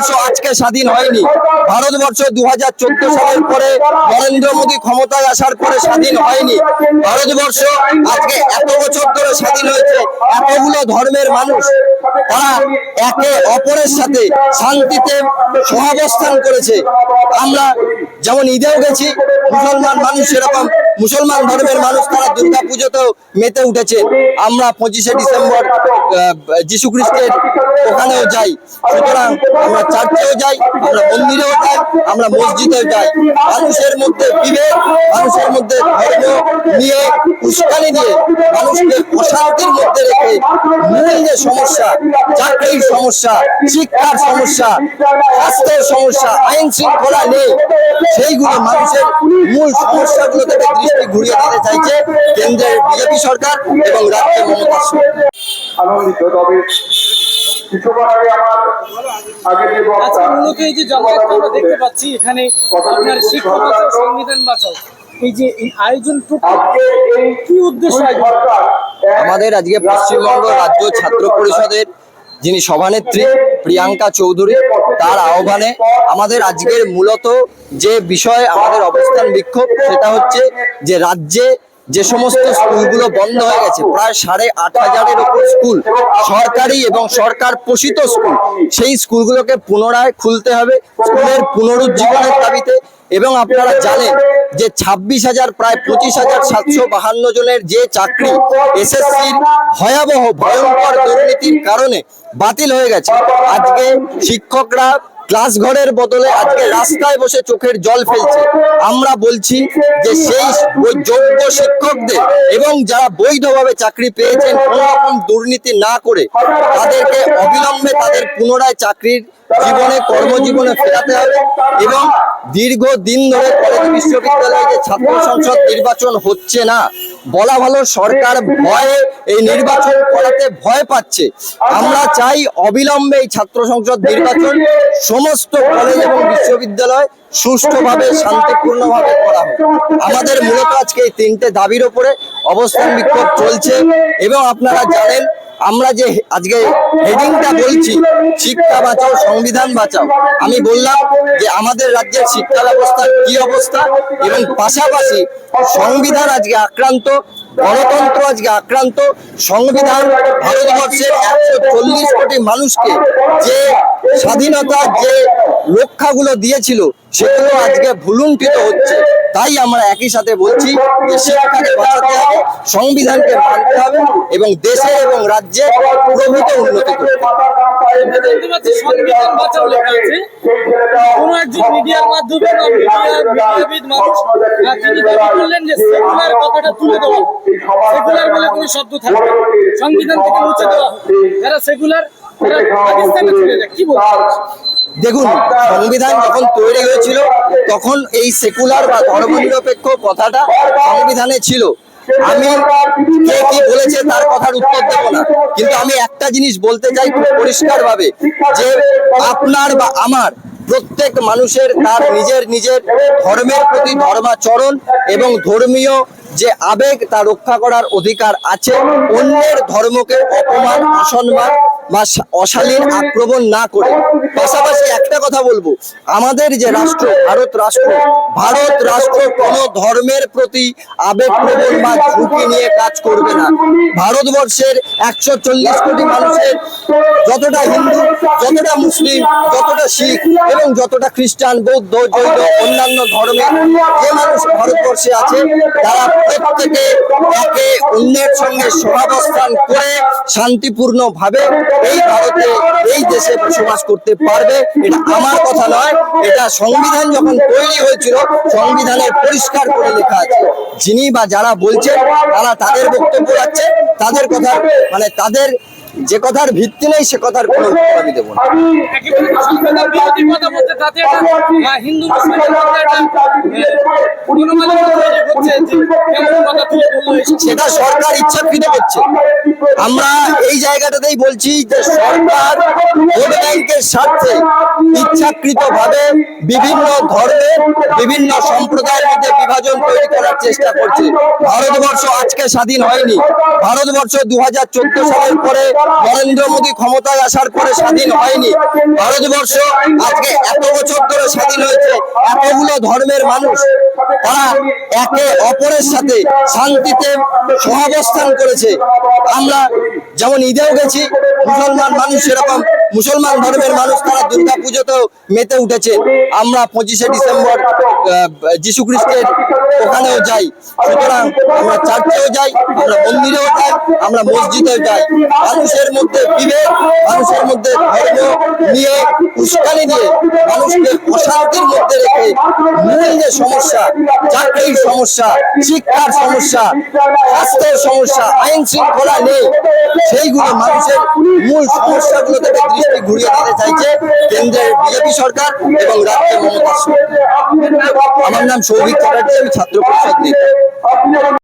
ভারতবর্ষ আজকে স্বাধীন হয়নি। ভারতবর্ষ দু হাজার চোদ্দ সালের পরে নরেন্দ্র মোদী ক্ষমতায় আসার পরে স্বাধীন হয়নি। ভারতবর্ষ আজকে এত বছর ধরে স্বাধীন হয়েছে, এতগুলো ধর্মের মানুষ, তারা একে অপরের সাথে শান্তিতে সহাবস্থান করেছে। আমরা যেমন ঈদেও গেছি, মুসলমান মানুষ সেরকম, মুসলমান ধর্মের মানুষ, তারা দুর্গা পুজোতেও মেতে উঠেছে। আমরা পঁচিশে ডিসেম্বর যীশু খ্রিস্টের ওখানেও যাই। সুতরাং আমরা চার্চেও যাই, আমরা মন্দিরেও যাই, আমরা মসজিদেও যাই। মানুষের মধ্যে বিভেদ, মানুষের মধ্যে ধর্ম নিয়ে উস্কানি দিয়ে মানুষকে অশান্তির মধ্যে রেখে মূল যে সমস্যা, চাকরির সমস্যা, শিক্ষার সমস্যা, স্বাস্থ্যের সমস্যা, আইন শৃঙ্খলা নেই, সেইগুলো মানুষের মূল সমস্যাগুলো থেকে দৃষ্টি ঘুরিয়ে দিতে চাইছে কেন্দ্রের বিজেপি সরকার এবং রাজ্যের মমতা সরকার। আনন্দিত তবে কিছুক্ষণ আগে আমার আগে যে বক্তা মূলত এই যে জনগণকে আমরা দেখতে পাচ্ছি এখানে আপনার শিক্ষা বাঁচাও সংবিধান বাঁচাও এই যে এই আয়োজনটুকু কি উদ্দেশ্য আয়োজন? সরকার এক আমাদের আজকে পশ্চিমবঙ্গ রাজ্য ছাত্র পরিষদের যিনি সভানেত্রী প্রিয়াঙ্কা চৌধুরী তার আহ্বানে আমাদের আজকের মূলত যে বিষয় আমাদের অবস্থান বিক্ষোভ সেটা হচ্ছে যে রাজ্যে যে সমস্ত স্কুলগুলো বন্ধ হয়ে গেছে, প্রায় সাড়ে আট হাজারের ওপর স্কুল, সরকারি এবং সরকার পোষিত স্কুল, সেই স্কুলগুলোকে পুনরায় খুলতে হবে স্কুলের পুনরুজ্জীবনের দাবিতে। এবং আপনারা জানেন যে ছাব্বিশ হাজার, প্রায় পঁচিশ হাজার সাতশো বাহান্ন জনের যে চাকরি এসএসসির ভয়াবহ, ভয়ঙ্কর দুর্নীতির কারণে বাতিল হয়ে গেছে। আজকে শিক্ষকরা ক্লাস ঘরের বদলে আজকে রাস্তায় বসে চোখের জল ফেলছে। আমরা বলছি যে সেই ওই যোগ্য শিক্ষকদের এবং যারা বৈধভাবে চাকরি পেয়েছেন কোনো রকম দুর্নীতি না করে তাদেরকে অবিলম্বে তাদের পুনরায় চাকরির জীবনে, কর্মজীবনে ফেরাতে হবে এবং দীর্ঘ দিন ধরে কলেজ, বিশ্ববিদ্যালয়ে যে ছাত্র সংসদ নির্বাচন হচ্ছে না বলা ভালো, সরকার ভয়ে এই নির্বাচন করাতে ভয় পাচ্ছে। আমরা চাই অবিলম্বে এই ছাত্র সংসদ নির্বাচন সমস্ত কলেজ এবং বিশ্ববিদ্যালয় সুষ্ঠুভাবে, শান্তিপূর্ণভাবে করা হোক। আমাদের মূলত আজকে এই তিনটে দাবির ওপরে অবস্থান বিক্ষোভ চলছে এবং আপনারা জানেন আমরা যে আজকে হেডিংটা বলছি, শিক্ষা বাঁচাও, সংবিধান বাঁচাও, আমি বললাম যে আমাদের রাজ্যের শিক্ষা ব্যবস্থার কি অবস্থা এবং পাশাপাশি সংবিধান আজকে আক্রান্ত, গণতন্ত্র আজকে আক্রান্ত, সংবিধান ভারতবর্ষের একশো চল্লিশ কোটি মানুষকে যে স্বাধীনতা, যে রক্ষাগুলো দিয়েছিল, সেগুলো আজকে ভুলুণ্ঠিত হচ্ছে। তাই আমরা একই সাথে বলছি যে শিক্ষাকে বাঁচাতে হবে, সংবিধানকে মানতে হবে এবং দেশে এবং রাজ্যে প্রভূত উন্নতি করতে কোনো একজন মিডিয়ার মাধ্যমে যে কথাটা তুলে বলে কোনো শব্দ। সংবিধান থেকে মুছে দেওয়া। যারা পাকিস্তানে চলে যায় কি বলছেন দেখুন, সংবিধান যখন তৈরি হয়েছিল, তখন এই সেকুলার বা ধর্মনিরপেক্ষ কথাটা সংবিধানে ছিল। আমি কে কি বলেছে তার কথার উত্তর দেব না। কিন্তু আমি একটা জিনিস বলতে চাই খুব পরিষ্কার ভাবে যে আপনার বা আমার প্রত্যেক মানুষের তার নিজের নিজের ধর্মের প্রতি ধর্মাচরণ এবং ধর্মীয় যে আবেগ, তা রক্ষা করার অধিকার আছে। অন্যের ধর্মকে অপমান, অসম্মান বা অশালীন আক্রমণ না করে। পাশাপাশি একটা কথা বলব, আমাদের যে রাষ্ট্র, ভারত রাষ্ট্র ভারত রাষ্ট্র কোন ধর্মের প্রতি আবেগপ্রবণ বা ঝুঁকি নিয়ে কাজ করবে না। ভারতবর্ষের একশো চল্লিশ কোটি মানুষের যতটা হিন্দু, যতটা মুসলিম, যতটা শিখ এবং যতটা খ্রিস্টান, বৌদ্ধ, জৈন, অন্যান্য ধর্মের যে মানুষ ভারতবর্ষে আছে, তারা প্রত্যেকে একে অন্যের সঙ্গে সহাবস্থান করে শান্তিপূর্ণ ভাবে এই ভারতে এই দেশে বসবাস করতে পারবে এটা আমার কথা নয়। এটা সংবিধান যখন তৈরি হয়েছিল সংবিধানের পরিষ্কার করে লেখা আছে। যিনি বা যারা বলছেন তারা তাদের বক্তব্য রাখছে। তাদের কথা মানে তাদের যে কথার ভিত্তি নেই সে কথার কোনো উত্তর আমি দেবো না। হিন্দু মুসলিমের মধ্যে একটা সেটা সরকার ইচ্ছাকৃত করছে। আমরা এই জায়গাটাতেই বলছি যে সরকার ভোট ব্যাংকের স্বার্থে ইচ্ছাকৃত ভাবে বিভিন্ন বিভিন্ন সম্প্রদায়ের মধ্যে বিভাজন তৈরি করার চেষ্টা করছে। ভারতবর্ষ আজকে স্বাধীন হয়নি। ভারতবর্ষ দু হাজার চোদ্দ সালের পরে নরেন্দ্র মোদী ক্ষমতায় আসার পরে স্বাধীন হয়নি। ভারতবর্ষ আজকে এত বছর ধরে স্বাধীন হয়েছে। এতগুলো ধর্মের মানুষ, তারা একে অপরের সাথে শান্তিতে সহাবস্থান করেছে। আমরা যেমন ঈদেও গেছি, মুসলমান মানুষ সেরকম, মুসলমান ধর্মের মানুষ, তারা দুর্গা পুজোতেও মেতে উঠেছে। আমরা পঁচিশে ডিসেম্বর যিশু খ্রিস্টের ওখানেও যাই। সুতরাং আমরা চার্চেও যাই, আমরা মন্দিরেও যাই, আমরা মসজিদেও যাই। মানুষের মধ্যে বিভেদ, মানুষের মধ্যে ধর্ম নিয়ে উস্কানি দিয়ে মানুষকে অশান্তির মধ্যে রেখে মূল যে সমস্যা, চাকরির সমস্যা, শিক্ষার সমস্যা, স্বাস্থ্যের সমস্যা, আইন শৃঙ্খলা নেই, সেইগুলো মানুষের মূল সমস্যাগুলো থেকে দৃষ্টি ঘুরিয়ে দিতে চাইছে কেন্দ্রের বিজেপি সরকার এবং রাজ্যের মমতা আমার নাম সৌভিক চ্যাটার্জি ছাত্র পরিষদ নেতা